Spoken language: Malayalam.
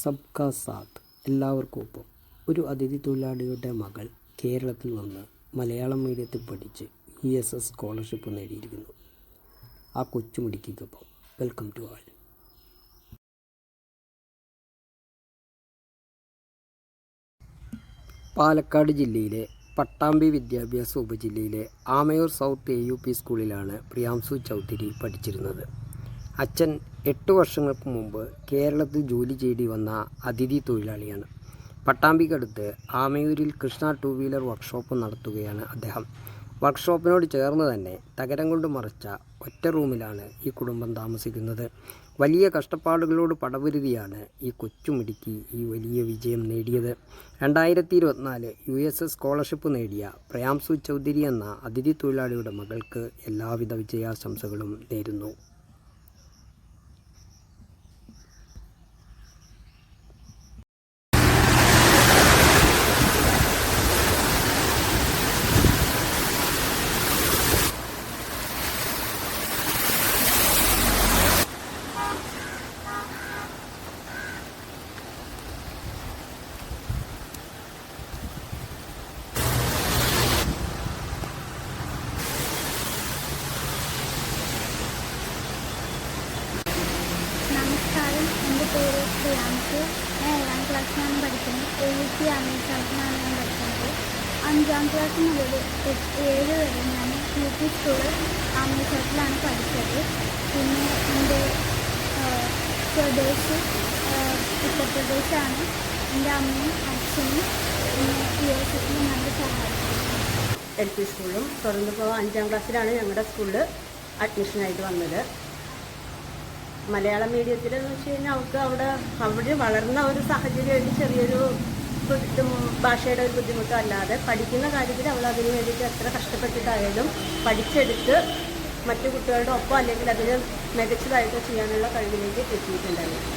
സബ്കാ സാത്ത് എല്ലാവർക്കും ഒപ്പം ഒരു അതിഥി തൊഴിലാളിയുടെ മകൾ കേരളത്തിൽ വന്ന് മലയാളം മീഡിയത്തിൽ പഠിച്ച് ഇ എസ് എസ് സ്കോളർഷിപ്പ് നേടിയിരിക്കുന്നു. ആ കൊച്ചുമിടുക്കിക്കൊപ്പം വെൽക്കം ടു ആൾ പാലക്കാട് ജില്ലയിലെ പട്ടാമ്പി വിദ്യാഭ്യാസ ഉപജില്ലയിലെ Amayur south A U P സ്കൂളിലാണ് പ്രിയാംസു ചൗധരി പഠിച്ചിരുന്നത്. അച്ഛൻ എട്ട് വർഷങ്ങൾക്ക് മുമ്പ് കേരളത്തിൽ ജോലി ചെയ്തി വന്ന അതിഥി തൊഴിലാളിയാണ്. പട്ടാമ്പിക്കടുത്ത് ആമയൂരിൽ കൃഷ്ണ ടു വീലർ വർക്ക്ഷോപ്പ് നടത്തുകയാണ് അദ്ദേഹം. വർക്ക്ഷോപ്പിനോട് ചേർന്ന് തന്നെ തകരം കൊണ്ട് മറച്ച ഒറ്റ റൂമിലാണ് ഈ കുടുംബം താമസിക്കുന്നത്. വലിയ കഷ്ടപ്പാടുകളോട് പടപൊരുതിയാണ് ഈ കൊച്ചുമിടുക്കി ഈ വലിയ വിജയം നേടിയത്. രണ്ടായിരത്തി ഇരുപത്തിനാല് യു എസ് എസ് സ്കോളർഷിപ്പ് നേടിയ പ്രയാംസു ചൗധരി എന്ന അതിഥി തൊഴിലാളിയുടെ മകൾക്ക് എല്ലാവിധ വിജയാശംസകളും നേരുന്നു. ഞാൻ ഏഴാം ക്ലാസ്സിലാണ് പഠിക്കുന്നത്. എ യു അമേരിക്കനാണ് ഞാൻ പഠിക്കുന്നത്. അഞ്ചാം ക്ലാസ് മുതൽ ഏഴ് വരെ ഞാൻ യു പി സ്കൂൾ ആമേശ്വരത്തിലാണ് പഠിച്ചത്. പിന്നെ എന്റെ സ്വദേശ് ഉത്തർപ്രദേശാണ്. എന്റെ അമ്മയും അച്ഛനും യു എസ് എസിലും നല്ല സഹായിച്ചു എൽ പി സ്കൂളും തുറന്നു പോകാൻ അഞ്ചാം ക്ലാസ്സിലാണ് ഞങ്ങളുടെ സ്കൂളിൽ അഡ്മിഷനായിട്ട് വന്നത്. മലയാളം മീഡിയത്തിൽ എന്ന് വെച്ച് കഴിഞ്ഞാൽ അവർക്ക് അവിടെ അവിടെ വളർന്ന ഒരു സാഹചര്യമായിട്ട് ചെറിയൊരു ഭാഷയുടെ ഒരു ബുദ്ധിമുട്ടോ അല്ലാതെ പഠിക്കുന്ന കാര്യത്തിൽ അവൾ അതിന് വേണ്ടിയിട്ട് എത്ര കഷ്ടപ്പെട്ടിട്ടായാലും പഠിച്ചെടുത്ത് മറ്റു കുട്ടികളുടെ ഒപ്പം അല്ലെങ്കിൽ അതിന് മികച്ചതായിട്ട് ചെയ്യാനുള്ള കഴിവിലേക്ക് എത്തിയിട്ടുണ്ടായിരുന്നു.